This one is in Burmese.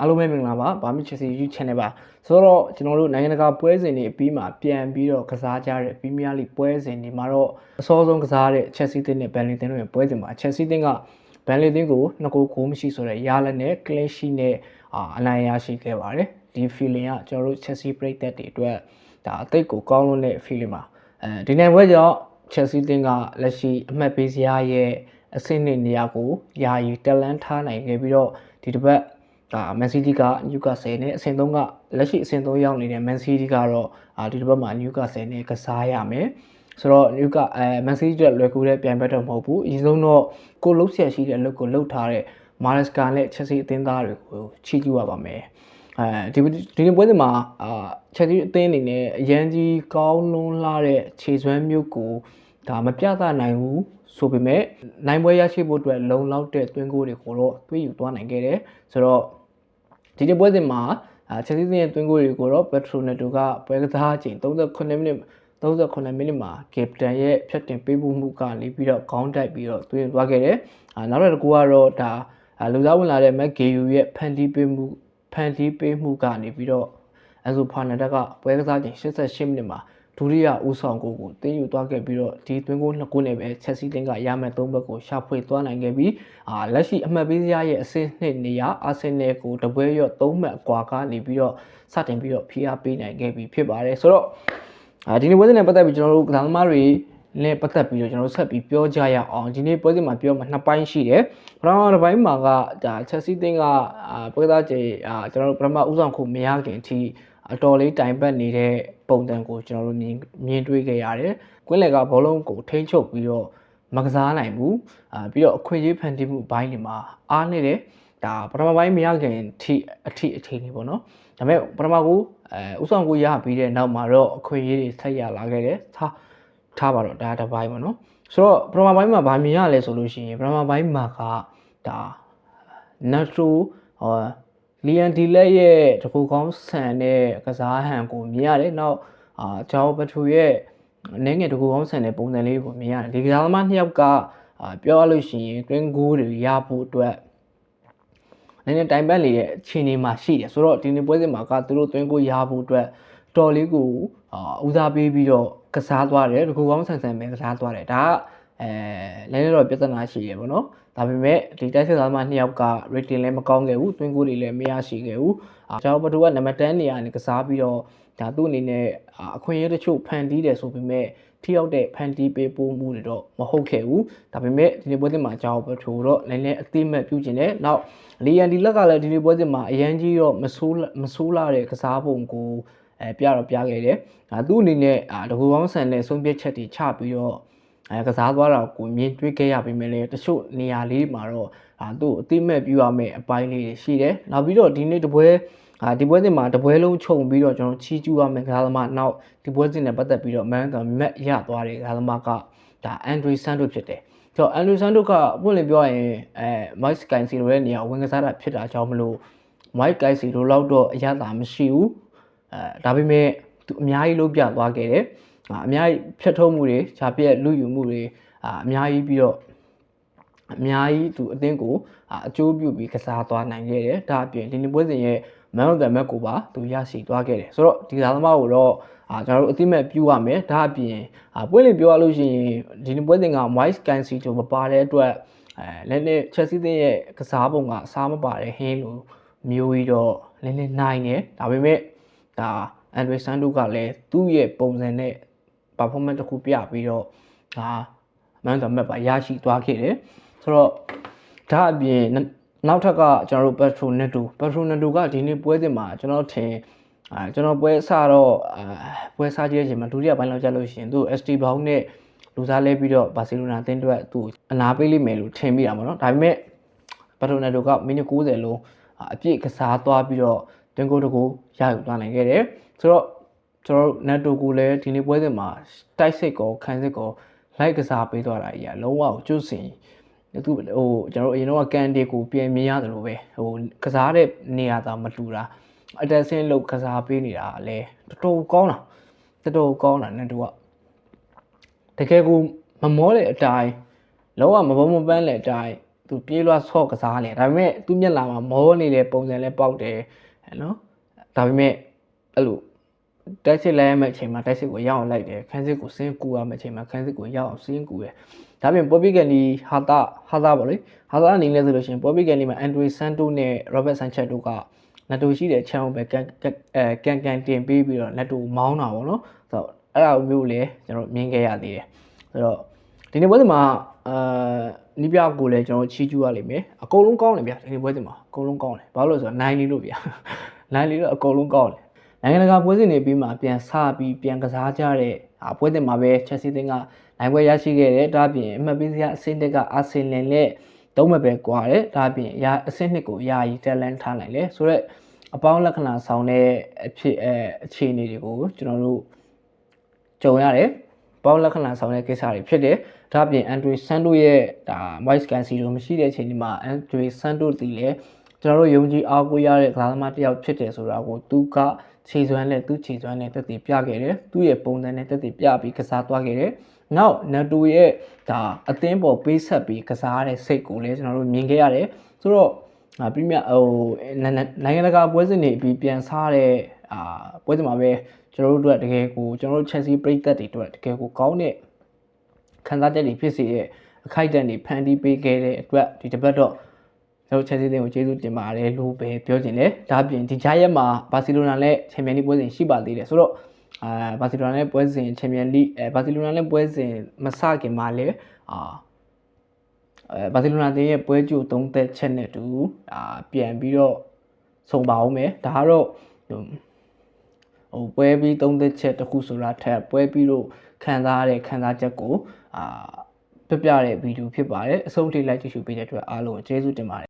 အားလုံးပဲမင်္ဂလာပါဘာမီချက်စီ YouTube channel ပါဆိုတော့ကျွန်တော်တို့နိုင်ငံတကာပွဲစဉ်တွေအပြီးမှာပြန်ပြီးတော့ကစားကြတဲ့ Premier League ပွဲစဉ်တွေမှာတော့အစောဆုံးကစားတဲ့ Chelsea တင်းနဲ့ Burnley တင်းတို့ရဲ့ပွဲစဉ်မှာ Chelsea တင်းက Burnley တင်းကိုနှစ်ကိုဂိုးမရှိဆိုတဲ့ရလက်နဲ့ clean sheet နဲ့အာအနိုင်ရရှိခဲ့ပါတယ်ဒီ feeling ကကျွန်တော်တို့ Chelsea ပရိသတ်တွေအတွက်ဒါအသိကိုကောင်းလွန်းတဲ့ feeling ပါအဲဒီနိုင်ပွဲကြောင့် Chelsea တင်းကလက်ရှိအမှတ်ပေးစရာရဲ့အဆင့်နှစ်နေရာကိုယာယီတက်လန်းထားနိုင်ခဲ့ပြီးတော့ဒီတစ်ပတ် ဒါမန်စီးတီးကနျူကာဆယ်နဲ့အဆင့်3ကလက်ရှိအဆင့်3ရောက်နေတဲ့မန်စီးတီးကတော့အာဒီတစ်ပတ်မှာနျူကာဆယ်နဲ့ကစားရမယ်ဆိုတော့နျူကာအဲမန်စီးတီးတက်လွယ်ကူတဲ့ပြိုင်ဘက်တော့မဟုတ်ဘူးအရင်ဆုံးတော့ကိုလုံးဆက်ရှိတဲ့အလုပ်ကိုလုပ်ထားတဲ့မာရက်စကာနဲ့ချက်စီအသင်းသားတွေကိုချီးကျူးရပါမယ်အဲဒီဒီနေ့ပွဲစဉ်မှာအာချက်စီအသင်းအနေနဲ့အရန်ကြီးကောင်းလွန်းလာတဲ့ခြေစွမ်းမျိုးကိုဒါမပြသနိုင်ဘူးဆိုပေမဲ့နိုင်ပွဲရရှိဖို့အတွက်လုံလောက်တဲ့သွင်းကိုတွေကိုတော့တွေးယူသွားနိုင်ခဲ့တယ်ဆိုတော့ ဒီနေ့ပွဲစဉ်မှာအာချက်စီရဲ့သွင်းကိုတွေကိုတော့ Petroneto ကပွဲကစားချိန်38မိနစ်38မိနစ်မှာကပတန်ရဲ့ဖြတ်တင်ပေးဖို့မှုကနေပြီးတော့ခေါင်းတိုက်ပြီးတော့သွင်းသွားခဲ့တယ်အာနောက်တစ်ခုကတော့ဒါလူသားဝင်လာတဲ့ Mac Gayu ရဲ့ဖန်တီးပေးမှုဖန်တီးပေးမှုကနေပြီးတော့အဲဆိုဖာနဒက်ကပွဲကစားချိန်88မိနစ်မှာ ဒုတိယဦးဆောင်ကိုကိုတင်းယူသွားခဲ့ပြီးတော့ဒီသွင်းကိုနှစ်ခုနဲ့ပဲချက်စီတင်းကရမယ်သုံးဘက်ကိုရှာဖွေသွားနိုင်ခဲ့ပြီးအာလက်ရှိအမှတ်ပေးစရာရဲ့အဆင့်နှစ်နေရာအာဆင်နယ်ကိုတပွဲရော့သုံးမှတ်အကွာကနေပြီးတော့စတင်ပြီးတော့ဖိအားပေးနိုင်ခဲ့ပြီးဖြစ်ပါတယ်ဆိုတော့အာဒီနေ့ပွဲစဉ်နဲ့ပတ်သက်ပြီးကျွန်တော်တို့ကစားသမားတွေနဲ့ပတ်သက်ပြီးတော့ကျွန်တော်တို့ဆက်ပြီးပြောကြရအောင်ဒီနေ့ပွဲစဉ်မှာပြောမှာနှစ်ပိုင်းရှိတယ်ပထမတစ်ပိုင်းမှာကဒါချက်စီတင်းကအာပွဲသားကျေအာကျွန်တော်တို့ပထမဦးဆောင်ခုမရခင်အထိ အတော်လေးတိုင်ပတ်နေတဲ့ပုံစံကိုကျွန်တော်တို့မြင်မြင်တွေ့ခဲ့ရတယ်။ကွင်းလယ်ကဘောလုံးကိုထိန်းချုပ်ပြီးတော့မကစားနိုင်ဘူး။အာပြီးတော့အခွင့်အရေးဖန်တီးမှုဘိုင်းတွေမှာအားနေတယ်။ဒါပထမပိုင်းမရခင်အထိအထိအခြေအနေပေါ့နော်။ဒါပေမဲ့ပထမကူအဲဥဆောင်ကိုရပြီးတဲ့နောက်မှာတော့အခွင့်အရေးတွေဆက်ရလာခဲ့တယ်။ထားထားပါတော့ဒါတစ်ပိုင်းပေါ့နော်။ဆိုတော့ပထမပိုင်းမှာဗာမြင်ရလဲဆိုလို့ရှိရင်ပထမပိုင်းမှာကဒါနတ်တိုဟော လီယန်ဒီလက်ရဲ့တကူကောင်းဆန်တဲ့ကစားဟန်ကိုမြင်ရတယ်။နောက်အာဂျာဝပထူရဲ့အနေငယ်တကူကောင်းဆန်တဲ့ပုံစံလေးကိုမြင်ရတယ်။ဒီကစားသမားနှစ်ယောက်ကအာပြောရလို့ရှိရင် twin goal တွေရဖို့အတွက်နည်းနည်းတိုင်ပတ်နေတဲ့အခြေအနေမှာရှိတယ်ဆိုတော့ဒီနေ့ပွဲစဉ်မှာကသူတို့ twin goal ရဖို့အတွက်တော်လေးကိုအာဦးစားပေးပြီးတော့ကစားသွားတယ်တကူကောင်းဆန်ဆန်ပဲကစားသွားတယ်ဒါက အဲလည်းလည်းတော့ပြဿနာရှိရပေါ့နော်ဒါပေမဲ့ဒီတိုက်စစ်သားမနှစ်ယောက်က rating လည်းမကောင်းခဲ့ဘူးတွင်းကိုတွေလည်းမရရှိခဲ့ဘူးအာကျွန်တော်ဘသူကနံပါတ်10နေရာနဲ့ကစားပြီးတော့ဒါသူ့အနေနဲ့အခွင့်အရေးတချို့ဖန်တီးတယ်ဆိုပေမဲ့ထိရောက်တဲ့ဖန်တီးပေးပို့မှုတွေတော့မဟုတ်ခဲ့ဘူးဒါပေမဲ့ဒီနေ့ပွဲစဉ်မှာကျွန်တော်ဘသူတော့လည်းလည်းအသိမဲ့ပြုကျင်တယ်နောက်လီယန်ဒီလက်ကလည်းဒီနေ့ပွဲစဉ်မှာအရန်ကြီးတော့မဆိုးမဆိုးလာတဲ့ကစားပုံကိုအဲပြတော့ပြခဲ့တယ်ဒါသူ့အနေနဲ့အာတကူကောင်းဆန်တဲ့ဆုံးဖြတ်ချက်တွေချပြီးတော့ အဲကစားသွားတာကိုမြင်တွေ့ခဲ့ရပေမဲ့လည်းတချို့နေရာလေးမှာတော့အာသူ့အတိမဲ့ပြရမယ့်အပိုင်းလေးတွေရှိတယ်။နောက်ပြီးတော့ဒီနေ့တပွဲအာဒီပွဲစဉ်မှာတပွဲလုံးခြုံပြီးတော့ကျွန်တော်ချီးကျူးရမယ့်ကစားသမားနောက်ဒီပွဲစဉ်နဲ့ပတ်သက်ပြီးတော့မန်ကမက်ရသွားတဲ့ကစားသမားကဒါအန်ဒရီဆန်တို့ဖြစ်တယ်။ကျွန်တော်အန်ဒရီဆန်တို့ကပွင့်လင်းပြောရရင်အဲမိုက်စကန်စီလိုရဲ့နေရာဝင်ကစားတာဖြစ်တာကြောင့်မလို့မိုက်ကိုင်စီလိုလောက်တော့အရသာမရှိဘူး။အဲဒါပေမဲ့သူအများကြီးလုံးပြသွားခဲ့တယ်။ အများကြီးဖြတ်ထုတ်မှုတွေဂျာပြက်လူယူမှုတွေအများကြီးပြီးတော့အများကြီးသူအသင်းကိုအကျိုးပြုပြီးကစားသွားနိုင်ခဲ့တယ်ဒါအပြင်ဒီနေ့ပွဲစဉ်ရဲ့ man of the match ကိုပါသူရရှိသွားခဲ့တယ်ဆိုတော့ဒီသားသမားကိုတော့အာကျွန်တော်တို့အသိမဲ့ပြုရမယ်ဒါအပြင်အပွင့်လေးပြောရလို့ရှိရင်ဒီနေ့ပွဲစဉ်က Wise Scansi တို့မပါတဲ့အတွက်အဲလည်းလည်း Chelsea သင်းရဲ့ကစားပုံကအစားမပါတဲ့ဟင်းလိုမျိုးကြီးတော့လည်းလည်းနိုင်တယ်ဒါပေမဲ့ဒါအန်ဒရီဆန်ဒိုကလည်းသူ့ရဲ့ပုံစံနဲ့ performance တစ်ခုပြပြီးတော့ဒါမန်သမက်ပါရရှိသွားခဲ့တယ်ဆိုတော့ဒါအပြင်နောက်ထပ်ကကျွန်တော်တို့ Petro Neto Petro Neto ကဒီနေ့ပွဲစဉ်မှာကျွန်တော်ထင်အဲကျွန်တော်ပွဲစတော့အဲပွဲစားကြည့်တဲ့အချိန်မှာဒုတိယပိုင်းလောက်ကြာလို့ရှိရင်သူ ST Brown နဲ့လူစားလဲပြီးတော့ဘာစီလိုနာအသင်းအတွက်သူအနာပေးလိမ့်မယ်လို့ထင်မိတာပေါ့နော်ဒါပေမဲ့ Petro Neto ကမိနစ်90လုံးအပြည့်ကစားသွားပြီးတော့တင်ကိုတကူရယူသွားနိုင်ခဲ့တယ်ဆိုတော့ ကျွန်တော်တို့ netto ကိုလည်းဒီနေ့ပွဲစဉ်မှာတိုက်စစ်ကောခံစစ်ကောလိုက်ကစားပေးသွားတာကြီးကလုံးဝကျွတ်စင်သူဟိုကျွန်တော်တို့အရင်တော့ကန်တေကိုပြန်မြင်ရတယ်လို့ပဲဟိုကစားတဲ့နေရာသာမတူတာအတက်ဆင်းလောက်ကစားပေးနေတာလည်းတော်တော်ကောင်းတာတော်တော်ကောင်းတာ netto ကတကယ်ကိုမမောတဲ့အတိုင်းလုံးဝမဘုံမပန်းတဲ့အတိုင်းကသူပြေးလွှတ်ဆော့ကစားလေဒါပေမဲ့သူမျက်လာမှာမောနေတဲ့ပုံစံလဲပေါက်တယ်ဟဲ့နော်ဒါပေမဲ့အဲ့လို တက်စစ်လဲရမယ့်အချိန်မှာတက်စစ်ကိုရအောင်လိုက်တယ်ခန်းစစ်ကိုစင်းကူရမယ့်အချိန်မှာခန်းစစ်ကိုရအောင်စင်းကူတယ်ဒါပြင်ပေါ်ပီကန်ဒီဟာတာဟာတာပေါ့လေဟာတာအနေနဲ့ဆိုလို့ရှိရင်ပေါ်ပီကန်ဒီမှာအန်ဒရီဆန်တိုနဲ့ရောဘတ်ဆန်ချက်တို့ကနတ်တူရှိတဲ့ချန်ကိုပဲကန်အဲကန်ကန်တင်ပေးပြီးတော့နတ်တူမောင်းတာပေါ့နော်ဆိုတော့အဲ့ဒါမျိုးလေကျွန်တော်မြင်ခဲ့ရသေးတယ်ဆိုတော့ဒီနေ့ပွဲစဉ်မှာအာနီးပြကိုလည်းကျွန်တော်ချီးကျူးရလိမ့်မယ်အကုန်လုံးကောင်းတယ်ဗျဒီနေ့ပွဲစဉ်မှာအကုန်လုံးကောင်းတယ်ဘာလို့လဲဆိုတော့နိုင်လီလို့ဗျနိုင်လီတော့အကုန်လုံးကောင်းတယ် နိုင်ငံတကာပွဲစဉ်တွေပြီးမှပြန်ဆပြီးပြန်ကစားကြတဲ့အာပွဲစဉ်မှာပဲချက်စီသင်းကနိုင်ပွဲရရှိခဲ့တယ်ဒါပြင်အမှတ်ပေးစရာအဆင့်တက်ကအာဆင်နယ်နဲ့သုံးမဲ့ပဲကွာတယ်ဒါပြင်အရာအဆင့်နှစ်ကိုအရာကြီးတက်လန်းထားနိုင်တယ်ဆိုတော့အပေါင်းလက္ခဏာဆောင်တဲ့အဖြစ်အဲအခြေအနေတွေကိုကျွန်တော်တို့ကြုံရတယ်ပေါင်းလက္ခဏာဆောင်တဲ့ကိစ္စတွေဖြစ်တယ်ဒါပြင်အန်ဒရီဆန်တိုရဲ့ဒါ voice cancy တို့မရှိတဲ့အချိန်ဒီမှာအန်ဒရီဆန်တိုတည်လေကျွန်တော်တို့ယုံကြည်အားကိုးရတဲ့ကစားသမားတစ်ယောက်ဖြစ်တယ်ဆိုတာကိုသူက ခြေစွမ်းနဲ့သူခြေစွမ်းနဲ့တက်တည်ပြခဲ့တယ်သူ့ရဲ့ပုံစံနဲ့တက်တည်ပြပြီးကစားသွားခဲ့တယ်နောက်နတ်တိုရဲ့ဒါအသင်းပေါ်ပေးဆက်ပြီးကစားတဲ့စိတ်ကိုလည်းကျွန်တော်တို့မြင်ခဲ့ရတယ်ဆိုတော့အာပြမြဟိုနိုင်ငံတကာပွဲစဉ်တွေပြီးပြန်စားတဲ့အာပွဲစဉ်မှာပဲကျွန်တော်တို့အတွက်တကယ်ကိုကျွန်တော်တို့ Chelsea ပြည်သက်တွေအတွက်တကယ်ကိုကောင်းတဲ့ခံစားချက်တွေဖြစ်စေတဲ့အခိုက်အတန့်တွေဖန်တီးပေးခဲ့တဲ့အတွက်ဒီတစ်ပတ်တော့ ကျွန်တော် Chelsea တင်ကိုကျေးဇူးတင်ပါတယ်လို့ပဲပြောချင်တယ်ဒါအပြင်ဒီကြားရက်မှာဘာစီလိုနာနဲ့ချန်ပီယံလိပွဲစဉ်ရှိပါသေးတယ်ဆိုတော့အာဘာစီလိုနာနဲ့ပွဲစဉ်ချန်ပီယံလိအဲဘာစီလိုနာနဲ့ပွဲစဉ်မစခင်မှာလည်းအာအဲဘာစီလိုနာတင်းရဲ့ပွဲကြိုသုံးသက်ချက်နဲ့တူအာပြန်ပြီးတော့ဆုံပါအောင်မယ်ဒါကတော့ဟိုဟိုပွဲပြီးသုံးသက်ချက်တစ်ခုဆိုတာထက်ပွဲပြီးတော့ခံစားရတဲ့ခံစားချက်ကိုအာပြပြတဲ့ဗီဒီယိုဖြစ်ပါတယ်အဆုံးထိလိုက်ကြည့်ရှုပေးတဲ့အတွက်အားလုံးကိုကျေးဇူးတင်ပါတယ်